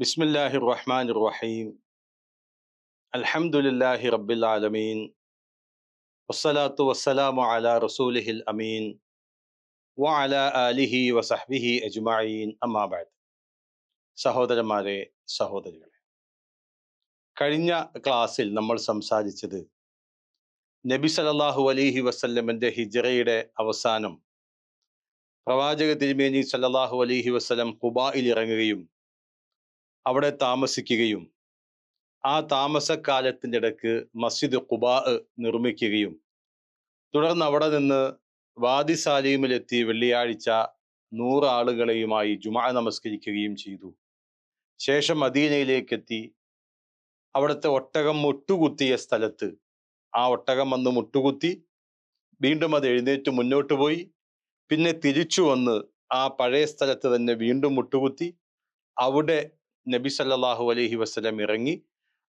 ബിസ്മില്ലാഹി റഹ്മാൻ റഹീം അൽഹംദുലില്ലാഹി റബ്ബിൽ ആലമീൻ വസ്സലാത്തു വസ്സലാമു അല റസൂലിഹിൽ അമീൻ. വ അല ആലിഹി വസഹ്ബിഹി അജ്മായീൻ അമ്മാബാദ് സഹോദരന്മാരെ സഹോദരികളെ. കഴിഞ്ഞ ക്ലാസ്സിൽ നമ്മൾ സംസാരിച്ചത് നബി സലല്ലാഹു അലിഹി വസ്ല്ലമിന്റെ ഹിജറയുടെ അവസാനം. പ്രവാചക തിരുമേനി സല്ലാഹു അലിഹി വസ്ലം കുബായിൽ ഇറങ്ങുകയും അവിടെ താമസിക്കുകയും ആ താമസക്കാലത്തിന്റെ ഇടയ്ക്ക് മസ്ജിദ് ഖുബാ നിർമ്മിക്കുകയും. തുടർന്ന് അവിടെ നിന്ന് വാദി സാലീമിലെത്തി വെള്ളിയാഴ്ച നൂറ് ആളുകളെയുമായി ജുമാ നമസ്കരിക്കുകയും ചെയ്തു. ശേഷം മദീനയിലേക്കെത്തി. അവിടുത്തെ ഒട്ടകം മുട്ടുകുത്തിയ സ്ഥലത്ത് ആ ഒട്ടകം വന്ന് മുട്ടുകുത്തി വീണ്ടും അത് എഴുന്നേറ്റ് മുന്നോട്ട് പോയി. പിന്നെ തിരിച്ചു വന്ന് ആ പഴയ സ്ഥലത്ത് തന്നെ വീണ്ടും മുട്ടുകുത്തി. അവിടെ നബി സല്ലാഹു അലഹി വസ്ലം ഇറങ്ങി.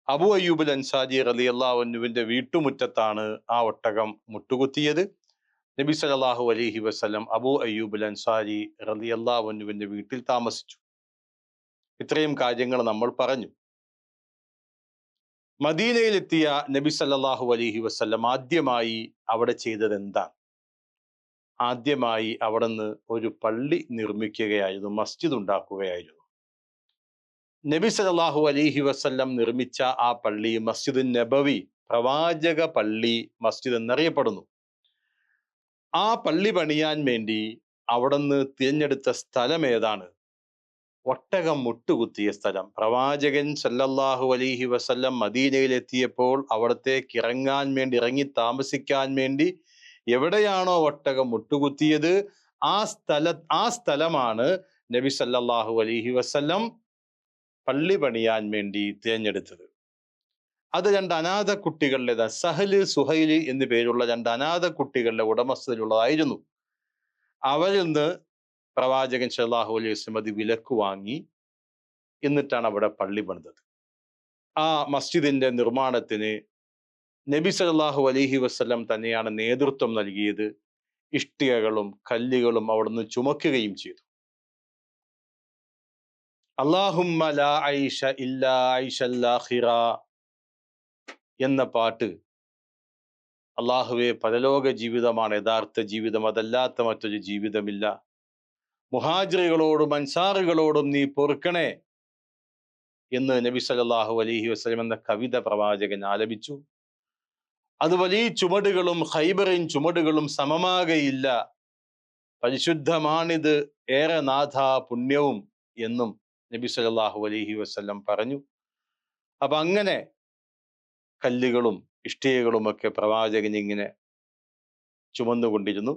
അബു അയ്യൂബുൽ അൻസാരി അലി അള്ളാഹുവിന്റെ വീട്ടുമുറ്റത്താണ് ആ ഒട്ടകം മുട്ടുകുത്തിയത്. നബി സല്ലല്ലാഹു അലഹി വസ്ലം അബു അയ്യൂബുൽ അൻസാരി റലി അള്ളാഹുവിന്റെ വീട്ടിൽ താമസിച്ചു. ഇത്രയും കാര്യങ്ങൾ നമ്മൾ പറഞ്ഞു. മദീനയിലെത്തിയ നബി സല്ലാഹു അലഹി വസല്ലം ആദ്യമായി അവിടെ ചെയ്തത് എന്താണ്? ആദ്യമായി അവിടെ നിന്ന് ഒരു പള്ളി നിർമ്മിക്കുകയായിരുന്നു മസ്ജിദ് ഉണ്ടാക്കുകയായിരുന്നു. നബി സലാഹു അലിഹി വസ്ല്ലം നിർമ്മിച്ച ആ പള്ളി മസ്ജിദ് നബവി പ്രവാചക പള്ളി മസ്ജിദ് എന്നറിയപ്പെടുന്നു. ആ പള്ളി പണിയാൻ വേണ്ടി അവിടുന്ന് തിരഞ്ഞെടുത്ത സ്ഥലം ഏതാണ്? ഒട്ടകം മുട്ടുകുത്തിയ സ്ഥലം. പ്രവാചകൻ സല്ലല്ലാഹു അലിഹി വസല്ലം മദീനയിലെത്തിയപ്പോൾ അവിടത്തേക്ക് ഇറങ്ങാൻ വേണ്ടി ഇറങ്ങി താമസിക്കാൻ വേണ്ടി എവിടെയാണോ ഒട്ടകം മുട്ടുകുത്തിയത്? ആ സ്ഥല ആ സ്ഥലമാണ് നബി സല്ലല്ലാഹു അലിഹി വസല്ലം പള്ളി പണിയാൻ വേണ്ടി തിരഞ്ഞെടുത്തത്. അത് രണ്ട് അനാഥ കുട്ടികളുടേത് സഹൽ സുഹൈൽ എന്നു പേരുള്ള രണ്ട് അനാഥ കുട്ടികളുടെ ഉടമസ്ഥതയിലുള്ളതായിരുന്നു അവരിൽ നിന്ന് പ്രവാചകൻ സല്ലാഹു അലൈഹി വസ്ലം വിലക്ക് വാങ്ങി എന്നിട്ടാണ് അവിടെ പള്ളി പണിതത്. ആ മസ്ജിദിന്റെ നിർമ്മാണത്തിന് നബി സല്ലല്ലാഹു അലൈഹി വസ്ലം തന്നെയാണ് നേതൃത്വം നൽകിയത്. ഇഷ്ടികകളും കല്ലുകളും അവിടുന്ന് ചുമക്കുകയും ചെയ്തു. അള്ളാഹുമ്മ ലാ ഐഷ എന്ന പാട്ട് അള്ളാഹുവെ പരലോക ജീവിതമാണ്. യഥാർത്ഥ ജീവിതം അതല്ലാത്ത മറ്റൊരു ജീവിതമില്ല. മുഹാജിറുകളോടും അൻസാറുകളോടും നീ പൊറുക്കണേ എന്ന് നബി സല്ലല്ലാഹു അലഹി വസ്ലം എന്ന കവിത പ്രവാചകൻ ആലപിച്ചു. അത് വലിയ ചുമടുകളും ഹൈബറിൻ ചുമടുകളും സമമാകയില്ല. പരിശുദ്ധമാണിത്. ഏറെ നാഥ പുണ്യവും എന്നും നബി സല്ലല്ലാഹു അലഹി വസല്ലം പറഞ്ഞു. അപ്പൊ അങ്ങനെ കല്ലുകളും ഇഷ്ടികകളും ഒക്കെ പ്രവാചകൻ ഇങ്ങനെ ചുമന്നുകൊണ്ടിരുന്നു.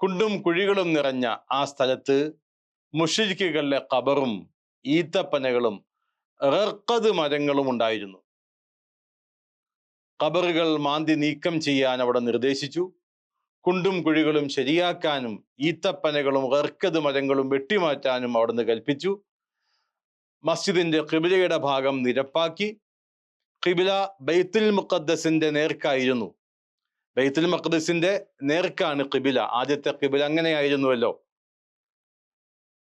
കുണ്ടും കുഴികളും നിറഞ്ഞ ആ സ്ഥലത്ത് മുഷിരിക്കുകളുടെ കബറും ഈത്തപ്പനകളും റർക്കത് മരങ്ങളും ഉണ്ടായിരുന്നു. കബറുകൾ മാന്തി നീക്കം ചെയ്യാൻ അവിടെ നിർദ്ദേശിച്ചു. കുണ്ടും കുഴികളും ശരിയാക്കാനും ഈത്തപ്പനകളും റർക്കത് മരങ്ങളും വെട്ടിമാറ്റാനും അവിടുന്ന് കൽപ്പിച്ചു. മസ്ജിദിന്റെ കിബിലയുടെ ഭാഗം നിരപ്പാക്കി. കിബില ബൈത്തുൽ മുഖദ്ദസിന്റെ നേർക്കായിരുന്നു. ബൈത്തുൽ മഖ്ദസിന്റെ നേർക്കാണ് കിബില ആദ്യത്തെ കിബില അങ്ങനെയായിരുന്നുവല്ലോ.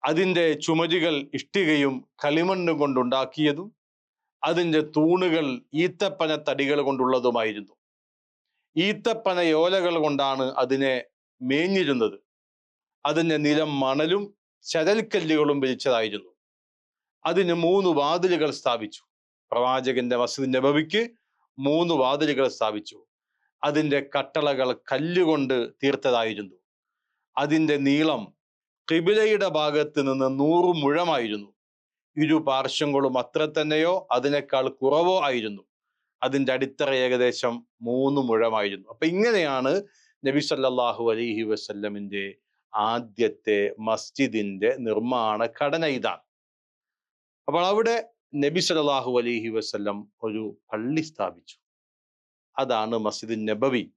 അതിന്റെ ചുമരുകൾ ഇഷ്ടികയും കളിമണ്ണും കൊണ്ടുണ്ടാക്കിയതും അതിന്റെ തൂണുകൾ ഈത്തപ്പന തടികൾ കൊണ്ടുള്ളതുമായിരുന്നു. ഈത്തപ്പന യോലകൾ കൊണ്ടാണ് അതിനെ മേഞ്ഞിരുന്നത്. അതിന്റെ നിലം മണലും ചരൽക്കല്ലുകളും വിരിച്ചതായിരുന്നു. അതിന് മൂന്ന് വാതിലുകൾ സ്ഥാപിച്ചു. പ്രവാചകന്റെ വസതി നബവിക്ക് മൂന്ന് വാതിലുകൾ സ്ഥാപിച്ചു. അതിന്റെ കട്ടളകൾ കല്ലുകൊണ്ട് തീർത്തതായിരുന്നു. അതിന്റെ നീളം കിബിലയുടെ ഭാഗത്ത് നിന്ന് നൂറ് മുഴമായിരുന്നു. ഇരു പാർശ്വങ്ങളും അത്ര തന്നെയോ അതിനേക്കാൾ കുറവോ ആയിരുന്നു. അതിന്റെ അടിത്തറ ഏകദേശം മൂന്ന് മുഴമായിരുന്നു. അപ്പൊ ഇങ്ങനെയാണ് നബി സല്ലാഹു അലഹി വസ്ല്ലമിന്റെ ആദ്യത്തെ മസ്ജിദിന്റെ നിർമ്മാണ ഘടന ഇതാണ്. അപ്പോൾ അവിടെ നബി സലാഹു അലൈഹി വസ്ല്ലം ഒരു പള്ളി സ്ഥാപിച്ചു. അതാണ് മസ്ജിദ് നബവി.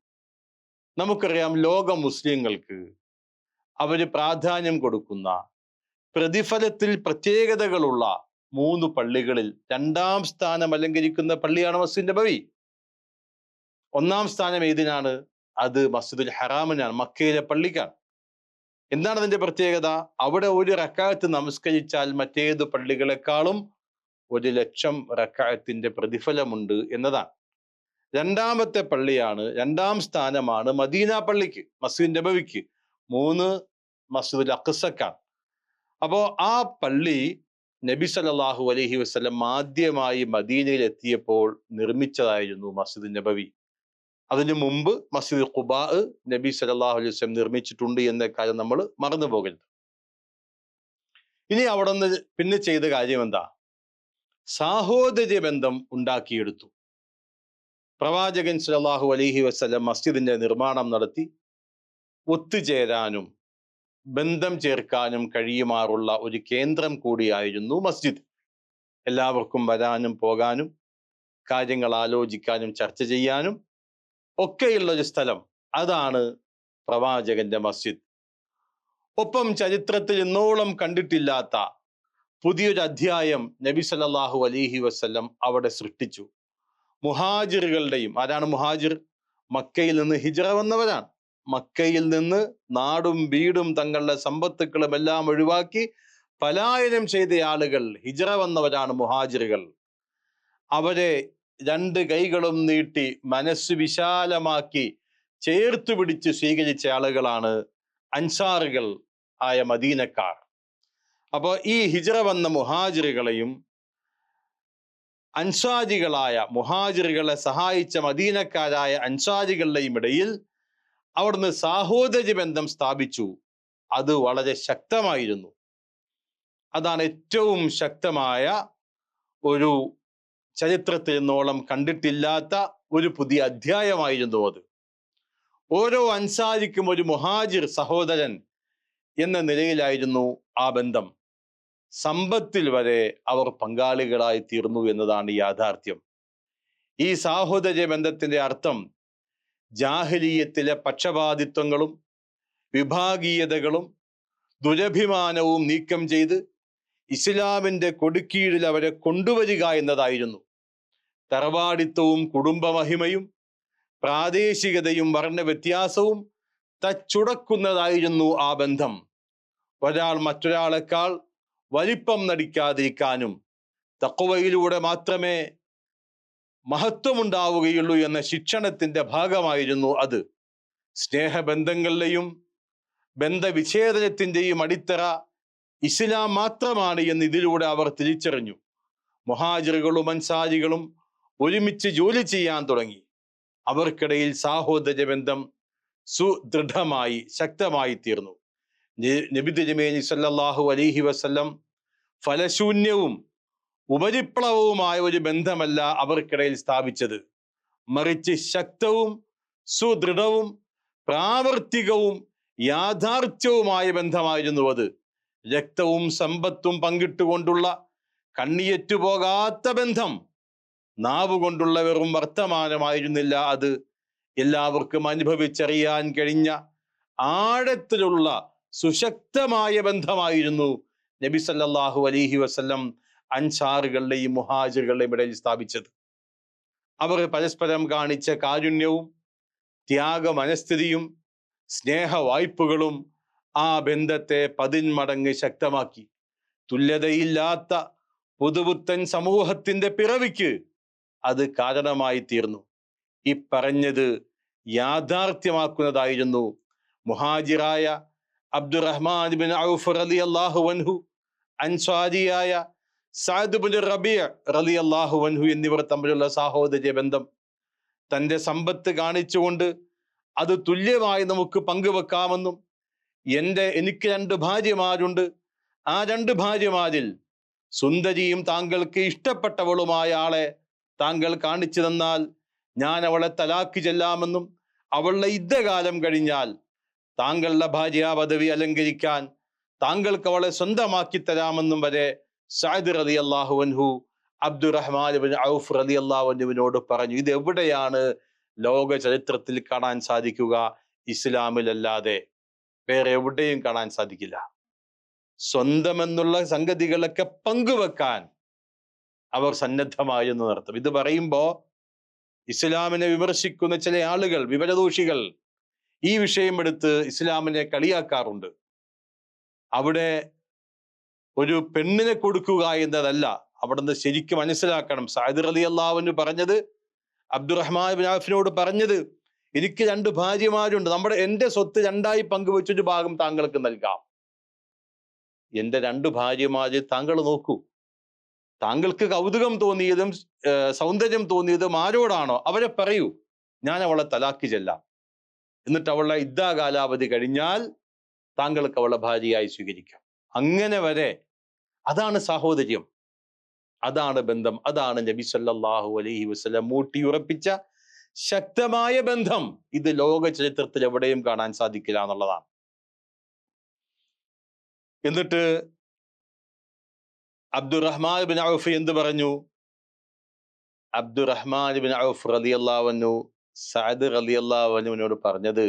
നമുക്കറിയാം ലോക മുസ്ലിങ്ങൾക്ക് അവർ പ്രാധാന്യം കൊടുക്കുന്ന പ്രതിഫലത്തിൽ പ്രത്യേകതകളുള്ള മൂന്ന് പള്ളികളിൽ രണ്ടാം സ്ഥാനം അലങ്കരിക്കുന്ന പള്ളിയാണ് മസ്ജിദ് നബവി. ഒന്നാം സ്ഥാനം ഏതിനാണ്? അത് മസ്ജിദുൽ ഹറാമിനാണ് മക്കയിലെ പള്ളിക്കാണ്. എന്താണ് അതിന്റെ പ്രത്യേകത? അവിടെ ഒരു റക്കാത്ത് നമസ്കരിച്ചാൽ മറ്റേത് പള്ളികളെക്കാളും ഒരു ലക്ഷം റക്കായത്തിന്റെ പ്രതിഫലമുണ്ട് എന്നതാണ്. രണ്ടാമത്തെ പള്ളിയാണ് രണ്ടാം സ്ഥാനമാണ് മദീന പള്ളിക്ക് മസ്ജിദ് നബവിക്ക്. മൂന്ന് മസ്ജിദുൽ അഖസക്കാണ് അപ്പോൾ ആ പള്ളി നബി സല്ലല്ലാഹു അലഹി വസ്ലം ആദ്യമായി മദീനയിൽ എത്തിയപ്പോൾ നിർമ്മിച്ചതായിരുന്നു മസ്ജിദ് നബവി. അതിനു മുമ്പ് മസ്ജിദ് ഖുബാ നബി സല്ലല്ലാഹു അലൈഹി വസല്ലം നിർമ്മിച്ചിട്ടുണ്ട് എന്ന കാര്യം നമ്മൾ മറന്നു പോകരുത്. ഇനി അവിടെ നിന്ന് പിന്നെ ചെയ്ത കാര്യം എന്താ? സാഹോദര്യ ബന്ധം ഉണ്ടാക്കിയെടുത്തു. പ്രവാചകൻ സല്ലല്ലാഹു അലൈഹി വസ്ലം മസ്ജിദിന്റെ നിർമ്മാണം നടത്തി. ഒത്തുചേരാനും ബന്ധം ചേർക്കാനും കഴിയുമാറുള്ള ഒരു കേന്ദ്രം കൂടിയായിരുന്നു മസ്ജിദ്. എല്ലാവർക്കും വരാനും പോകാനും കാര്യങ്ങൾ ആലോചിക്കാനും ചർച്ച ചെയ്യാനും ഒക്കെയുള്ള ഒരു സ്ഥലം. അതാണ് പ്രവാചകന്റെ മസ്ജിദ്. ഒപ്പം ചരിത്രത്തിൽ ഇന്നോളം കണ്ടിട്ടില്ലാത്ത പുതിയൊരു അധ്യായം നബി സല്ലാഹു അലൈഹി വസല്ലം അവിടെ സൃഷ്ടിച്ചു. മുഹാജിറുകളുടെയും ആരാണ് മുഹാജിർ? മക്കയിൽ നിന്ന് ഹിജറ വന്നവരാണ്. മക്കയിൽ നിന്ന് നാടും വീടും തങ്ങളുടെ സമ്പത്തുക്കളും എല്ലാം ഒഴിവാക്കി പലായനം ചെയ്ത ആളുകൾ ഹിജറ വന്നവരാണ് മുഹാജിറുകൾ. അവരെ രണ്ട് കൈകളും നീട്ടി മനസ്സ് വിശാലമാക്കി ചേർത്തു പിടിച്ച് സ്വീകരിച്ച ആളുകളാണ് അൻസാറുകൾ ആയ മദീനക്കാർ. അപ്പോൾ ഈ ഹിജറ വന്ന മുഹാജിറുകളെയും അൻസാരികളായ മുഹാജിറുകളെ സഹായിച്ച മദീനക്കാരായ അൻസാരികളുടെയും ഇടയിൽ അവിടുന്ന് സാഹോദര്യ ബന്ധം സ്ഥാപിച്ചു. അത് വളരെ ശക്തമായിരുന്നു. അതാണ് ഏറ്റവും ശക്തമായ ഒരു ചരിത്രത്തിൽ നിന്നോളം കണ്ടിട്ടില്ലാത്ത ഒരു പുതിയ അധ്യായമായിരുന്നു അത്. ഓരോ അൻസാരിക്കും ഒരു മുഹാജിർ സഹോദരൻ എന്ന നിലയിലായിരുന്നു ആ ബന്ധം. സമ്പത്തിൽ വരെ അവർ പങ്കാളികളായി തീർന്നു എന്നതാണ് യാഥാർത്ഥ്യം. ഈ സാഹോദര്യ ബന്ധത്തിന്റെ അർത്ഥം ജാഹലീയത്തിലെ പക്ഷപാതിത്വങ്ങളും വിഭാഗീയതകളും ദുരഭിമാനവും നീക്കം ചെയ്ത് ഇസ്ലാമിന്റെ കൊടുക്കീഴിൽ അവരെ കൊണ്ടുവരിക എന്നതായിരുന്നു. തറവാടിത്വവും കുടുംബമഹിമയും പ്രാദേശികതയും വർണ വ്യത്യാസവും തച്ചുടക്കുന്നതായിരുന്നു ആ ബന്ധം. ഒരാൾ മറ്റൊരാളെക്കാൾ വലിപ്പം നടിക്കാതിരിക്കാനും തക്കുവയിലൂടെ മാത്രമേ മഹത്വമുണ്ടാവുകയുള്ളൂ എന്ന ശിക്ഷണത്തിന്റെ ഭാഗമായിരുന്നു അത്. സ്നേഹബന്ധങ്ങളുടെയും ബന്ധവിച്ഛേദനത്തിന്റെയും അടിത്തറ ഇസ്ലാം മാത്രമാണ് എന്ന് ഇതിലൂടെ അവർ തിരിച്ചറിഞ്ഞു. മൊഹാജിറുകളും അൻസാരികളും ഒരുമിച്ച് ജോലി ചെയ്യാൻ തുടങ്ങി. അവർക്കിടയിൽ സാഹോദര്യ ബന്ധം സുദൃഢമായി ശക്തമായി തീർന്നു. നബി തിരുമേനി സല്ലല്ലാഹു അലൈഹി വസല്ലം ഫലശൂന്യവും ഉപരിപ്ലവവുമായ ഒരു ബന്ധമല്ല അവർക്കിടയിൽ സ്ഥാപിച്ചത്. മറിച്ച് ശക്തവും സുദൃഢവും പ്രാവർത്തികവും യാഥാർത്ഥ്യവുമായ ബന്ധമായിരുന്നു അത്. രക്തവും സമ്പത്തും പങ്കിട്ടുകൊണ്ടുള്ള കണ്ണിയറ്റുപോകാത്ത ബന്ധം. നാവ് കൊണ്ടുള്ള വെറും വർത്തമാനമായിരുന്നില്ല അത്. എല്ലാവർക്കും അനുഭവിച്ചറിയാൻ കഴിഞ്ഞ ആഴത്തിലുള്ള സുശക്തമായ ബന്ധമായിരുന്നു നബി സല്ലാഹു അലൈഹി വസല്ലം അൻസാറുകളുടെയും മുഹാജിറുകളുടെയും ഇടയിൽ സ്ഥാപിച്ചത്. അവർ പരസ്പരം കാണിച്ച കാരുണ്യവും ത്യാഗ മനസ്ഥിതിയും സ്നേഹ വായ്പകളും ആ ബന്ധത്തെ പതിന്മടങ്ങ് ശക്തമാക്കി. തുല്യതയില്ലാത്ത പുതുപുത്തൻ സമൂഹത്തിന്റെ പിറവിക്ക് അത് കാരണമായി തീർന്നു. ഈ പറഞ്ഞത് യാഥാർത്ഥ്യമാക്കുന്നതായിരുന്നു മുഹാജിറായ അബ്ദുറഹ്മാൻ ബിൻ ഔഫ് റലി അള്ളാഹു വൻഹു അൻസ്വാരിയായ സാദ് ബിൻ റബിയ റലി അള്ളാഹു വൻഹു എന്നിവർ തമ്മിലുള്ള സാഹോദര്യ ബന്ധം. തന്റെ സമ്പത്ത് കാണിച്ചുകൊണ്ട് അത് തുല്യമായി നമുക്ക് പങ്കുവെക്കാമെന്നും എന്റെ എനിക്ക് രണ്ട് ഭാര്യമാരുണ്ട്. ആ രണ്ട് ഭാര്യമാരിൽ സുന്ദരിയും താങ്കൾക്ക് ഇഷ്ടപ്പെട്ടവളുമായ ആളെ താങ്കൾ കാണിച്ചു തന്നാൽ ഞാൻ അവളെ തലാക്ക് ചെല്ലാമെന്നും അവളുടെ യുദ്ധകാലം കഴിഞ്ഞാൽ താങ്കളുടെ ഭാര്യ പദവി അലങ്കരിക്കാൻ താങ്കൾക്ക് അവളെ സ്വന്തമാക്കി തരാമെന്നും വരെ സാദ് റതി അള്ളാഹുവൻഹു അബ്ദുറഹ്മാൻ ഔഫ് റതി അള്ളാഹുവിനോട് പറഞ്ഞു. ഇത് എവിടെയാണ് ലോക ചരിത്രത്തിൽ കാണാൻ സാധിക്കുക? ഇസ്ലാമിലല്ലാതെ. വേറെ എവിടെയും കാണാൻ സാധിക്കില്ല. സ്വന്തമെന്നുള്ള സംഗതികളൊക്കെ പങ്കുവെക്കാൻ അവർ സന്നദ്ധമായെന്ന് നടത്തും. ഇത് പറയുമ്പോൾ ഇസ്ലാമിനെ വിമർശിക്കുന്ന ചില ആളുകൾ വിവരദോഷികൾ ഈ വിഷയം എടുത്ത് ഇസ്ലാമിനെ കളിയാക്കാറുണ്ട്. അവിടെ ഒരു പെണ്ണിനെ കൊടുക്കുക എന്നതല്ല. അവിടുന്ന് ശരിക്കും മനസ്സിലാക്കണം. സായിദ് അലി അള്ളാഹുവിന് പറഞ്ഞത് അബ്ദുറഹ്മാൻ ബിൻ ആഫിനോട് പറഞ്ഞത് എനിക്ക് രണ്ട് ഭാര്യമാരുണ്ട്. നമ്മുടെ എന്റെ സ്വത്ത് രണ്ടായി പങ്കുവെച്ചൊരു ഭാഗം താങ്കൾക്ക് നൽകാം. എന്റെ രണ്ട് ഭാര്യമാര് താങ്കൾ നോക്കൂ. താങ്കൾക്ക് കൗതുകം തോന്നിയതും സൗന്ദര്യം തോന്നിയതും ആരോടാണോ? അവരെ പറയൂ. ഞാൻ അവളെ തലാക്ക് ചെല്ലാം. എന്നിട്ട് അവളുടെ ഇദ്ദാ കാലാവധി കഴിഞ്ഞാൽ താങ്കൾക്ക് അവളെ ഭാര്യയായി സ്വീകരിക്കാം. അങ്ങനെ വരെ അതാണ് സാഹോദര്യം. അതാണ് ബന്ധം. അതാണ് നബി സല്ലല്ലാഹു അലൈഹി വസല്ലം ഊട്ടിയുറപ്പിച്ച ശക്തമായ ബന്ധം ഇത് ലോക ചരിത്രത്തിൽ എവിടെയും കാണാൻ സാധിക്കില്ല എന്നുള്ളതാണ്. എന്നിട്ട് അബ്ദുറഹ്മാൻ ബിൻ ഔഫ് എന്ത് പറഞ്ഞു? അബ്ദുറഹ്മാൻ ബിൻ ഔഫ് റളിയല്ലാഹു സഅദ് റളിയല്ലാഹുവിനോട് പറഞ്ഞത്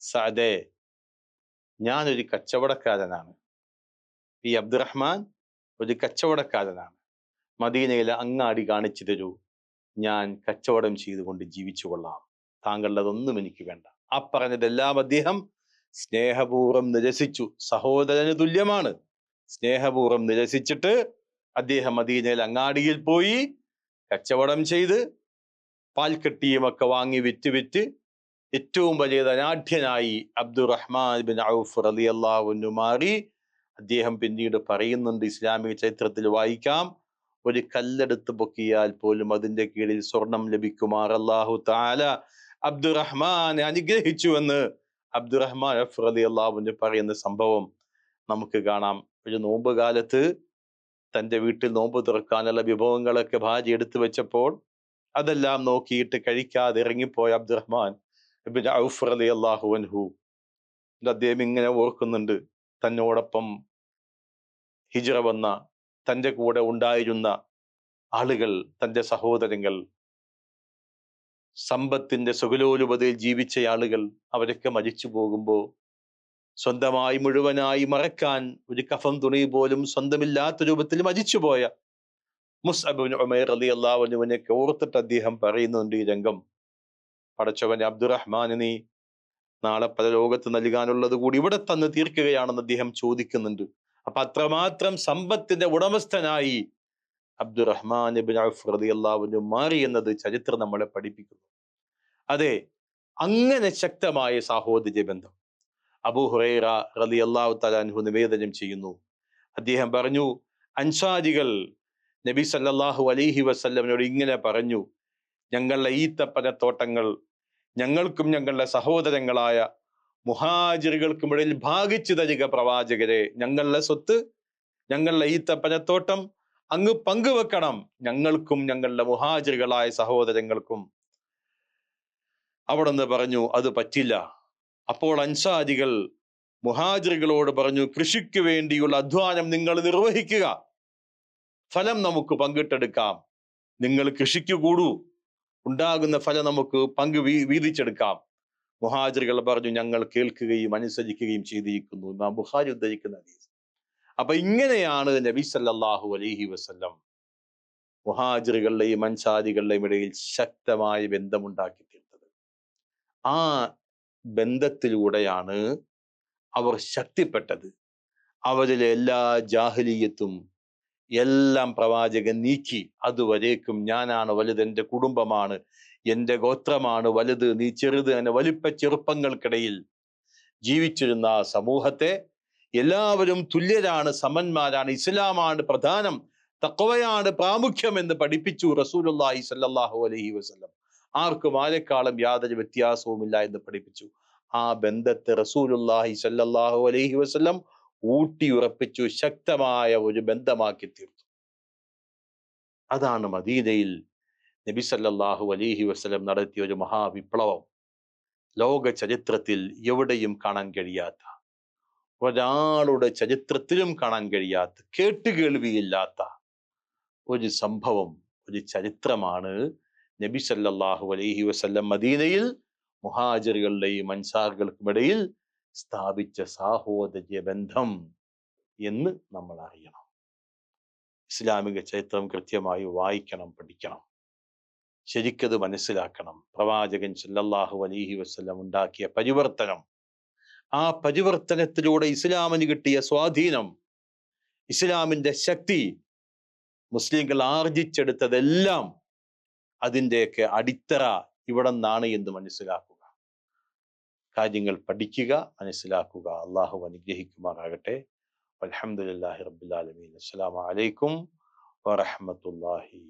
സഅദേ ഞാനൊരു കച്ചവടക്കാരനാണ്. ഈ അബ്ദുറഹ്മാൻ ഒരു കച്ചവടക്കാരനാണ്. മദീനയിലെ അങ്ങാടി കാണിച്ചു തരൂ ഞാൻ കച്ചവടം ചെയ്തുകൊണ്ട് ജീവിച്ചു കൊള്ളാം. താങ്കളുടെതൊന്നും എനിക്ക് വേണ്ട. ആ പറഞ്ഞതെല്ലാം അദ്ദേഹം സ്നേഹപൂർവം നിരസിച്ചു. സഹോദരന് തുല്യമാണ്. സ്നേഹപൂർവം നിരസിച്ചിട്ട് അദ്ദേഹം മദീനയിൽ അങ്ങാടിയിൽ പോയി കച്ചവടം ചെയ്ത് പാൽക്കട്ടിയുമൊക്കെ വാങ്ങി വിറ്റ് വിറ്റ് ഏറ്റവും വലിയ ധനാഢ്യനായി അബ്ദുറഹ്മാൻ ബിൻ ഔഫ് റളിയല്ലാഹു മാറി അദ്ദേഹം പിന്നീട് പറയുന്നുണ്ട് ഇസ്ലാമിക ചരിത്രത്തിൽ വായിക്കാം. ഒരു കല്ലെടുത്ത് പൊക്കിയാൽ പോലും അതിന്റെ കീഴിൽ സ്വർണം ലഭിക്കുമാർ അള്ളാഹു താല അബ്ദുറഹ്മാനെ അനുഗ്രഹിച്ചു എന്ന് അബ്ദുറഹ്മാൻ അഫ് അലി അള്ളാഹുവിന് പറയുന്ന സംഭവം നമുക്ക് കാണാം. ഒരു നോമ്പ് കാലത്ത് തന്റെ വീട്ടിൽ നോമ്പ് തുറക്കാനുള്ള വിഭവങ്ങളൊക്കെ ഭാര്യ എടുത്തു വെച്ചപ്പോൾ അതെല്ലാം നോക്കിയിട്ട് കഴിക്കാതെ ഇറങ്ങിപ്പോയ അബ്ദുറഹ്മാൻ ഔഫ് അലി അള്ളാഹു അൻഹു അദ്ദേഹം ഇങ്ങനെ ഓർക്കുന്നുണ്ട്. തന്നോടൊപ്പം ഹിജറ വന്ന തന്റെ കൂടെ ഉണ്ടായിരുന്ന ആളുകൾ തന്റെ സഹോദരങ്ങൾ സമ്പത്തിന്റെ സുഖലോലുപതയിൽ ജീവിച്ച ആളുകൾ അവരൊക്കെ മരിച്ചു പോകുമ്പോൾ സ്വന്തമായി മുഴുവനായി മറക്കാൻ ഒരു കഫം തുണി പോലും സ്വന്തമില്ലാത്ത രൂപത്തിൽ മരിച്ചുപോയ മുസ്അബിൻ ഉമൈർ അലി അള്ളാഹുവിനൊക്കെ ഓർത്തിട്ട് അദ്ദേഹം പറയുന്നുണ്ട് ഈ രംഗം പടച്ചവൻ അബ്ദുറഹ്മാൻ നീ നാളെ പല ലോകത്ത് നൽകാനുള്ളത് കൂടി ഇവിടെ തന്ന് തീർക്കുകയാണെന്ന് അദ്ദേഹം ചോദിക്കുന്നുണ്ട്. അപ്പൊ അത്രമാത്രം സമ്പത്തിന്റെ ഉടമസ്ഥനായി അബ്ദുറഹ്മാൻ റളിയല്ലാഹു മാറി എന്നത് ചരിത്രം നമ്മളെ പഠിപ്പിക്കുന്നു. അതെ അങ്ങനെ ശക്തമായ സാഹോദര്യ ബന്ധം. അബൂ ഹുറൈറ റളിയല്ലാഹു തആല അൻഹു നിവേദനം ചെയ്യുന്നു. അദ്ദേഹം പറഞ്ഞു അൻസാരികൾ നബി സല്ലാഹു അലൈഹി വസല്ലമിനോട് ഇങ്ങനെ പറഞ്ഞു ഞങ്ങളുടെ ഈത്തപ്പനത്തോട്ടങ്ങൾ ഞങ്ങൾക്കും ഞങ്ങളുടെ സഹോദരങ്ങളായ മുഹാജിറുകൾക്കും ഇടയിൽ ഭാഗിച്ചു തരിക പ്രവാചകരെ. ഞങ്ങളുടെ സ്വത്ത് ഞങ്ങളുടെ ഈത്തപ്പനത്തോട്ടം അങ്ങ് പങ്കുവെക്കണം. ഞങ്ങൾക്കും ഞങ്ങളുടെ മുഹാജിറുകളായ സഹോദരങ്ങൾക്കും. അവിടെ നിന്ന് പറഞ്ഞു അത് പറ്റില്ല. അപ്പോൾ അൻസാരികൾ മുഹാജിറുകളോട് പറഞ്ഞു കൃഷിക്ക് വേണ്ടിയുള്ള അധ്വാനം നിങ്ങൾ നിർവഹിക്കുക. ഫലം നമുക്ക് പങ്കിട്ടെടുക്കാം. നിങ്ങൾ കൃഷിക്ക് കൂടൂ. ഉണ്ടാകുന്ന ഫലം നമുക്ക് പങ്ക് വീതിച്ചെടുക്കാം. മുഹാജിറുകൾ പറഞ്ഞു ഞങ്ങൾ കേൾക്കുകയും അനുസരിക്കുകയും ചെയ്തിരിക്കുന്നു. നാം ബുഹാരി ഉദ്ധരിക്കുന്ന ഹദീസ്. അപ്പൊ ഇങ്ങനെയാണ് നബി സല്ലല്ലാഹു അലൈഹി വസല്ലം മുഹാജിറുകളുടെയും അൻസാരികളുടെയും ഇടയിൽ ശക്തമായ ബന്ധമുണ്ടാക്കി തീർത്തത് ആ ബന്ധത്തിലൂടെയാണ് അവർ ശക്തിപ്പെട്ടത്. അവരിലെ എല്ലാ ജാഹലീയത്തും എല്ലാം പ്രവാചകൻ നീക്കി. അതുവരേക്കും ഞാനാണ് വലുത് കുടുംബമാണ്. എന്റെ ഗോത്രമാണ് വലുത് നീ ചെറുത് അങ്ങനെ വലിപ്പ ചെറുപ്പങ്ങൾക്കിടയിൽ ജീവിച്ചിരുന്ന ആ സമൂഹത്തെ എല്ലാവരും തുല്യരാണ് സമന്മാരാണ് ഇസ്ലാമാണ് പ്രധാനം തക്കവയാണ് പ്രാമുഖ്യം എന്ന് പഠിപ്പിച്ചു റസൂലുള്ളാഹി സല്ലാഹു അലഹി വസ്ലം ആർക്കും ആരെക്കാളും യാതൊരു വ്യത്യാസവുമില്ല എന്ന് പഠിപ്പിച്ചു. ആ ബന്ധത്തെ റസൂലുള്ളാഹി സല്ലാഹു അലൈഹി വസല്ലം ഊട്ടിയുറപ്പിച്ചു ശക്തമായ ഒരു ബന്ധമാക്കി തീർത്തു അതാണ് മദീനയിൽ നബി സല്ലല്ലാഹു അലൈഹി വസല്ലം നടത്തിയ ഒരു മഹാവിപ്ലവം. ലോക ചരിത്രത്തിൽ എവിടെയും കാണാൻ കഴിയാത്ത ഒരാളുടെ ചരിത്രത്തിലും കാണാൻ കഴിയാത്ത കേട്ടുകേൾവിയില്ലാത്ത ഒരു സംഭവം ഒരു ചരിത്രമാണ് നബി സല്ലല്ലാഹു അലൈഹി വസ്ല്ലം മദീനയിൽ മുഹാജറുകളുടെയും അൻസാറുകൾക്കുമിടയിൽ സ്ഥാപിച്ച സാഹോദര്യ ബന്ധം എന്ന് നമ്മൾ അറിയണം. ഇസ്ലാമിക ചരിത്രം കൃത്യമായി വായിക്കണം പഠിക്കണം. ശരിക്കത് മനസ്സിലാക്കണം. പ്രവാചകൻ സല്ലല്ലാഹു അലൈഹി വസ്ലം ഉണ്ടാക്കിയ പരിവർത്തനം. ആ പരിവർത്തനത്തിലൂടെ ഇസ്ലാമിന് കിട്ടിയ സ്വാധീനം ഇസ്ലാമിന്റെ ശക്തി മുസ്ലിങ്ങൾ ആർജിച്ചെടുത്തതെല്ലാം അതിന്റെയൊക്കെ അടിത്തറ ഇവിടെ നിന്നാണ് എന്ന് മനസ്സിലാക്കുക. കാര്യങ്ങൾ പഠിക്കുക മനസ്സിലാക്കുക. അള്ളാഹു അനുഗ്രഹിക്കുമാറാകട്ടെ. അലഹമുല്ലാഹി റബുലാലമീൻ അസ്സലാമു അലൈക്കും വറഹമത്തല്ലാഹി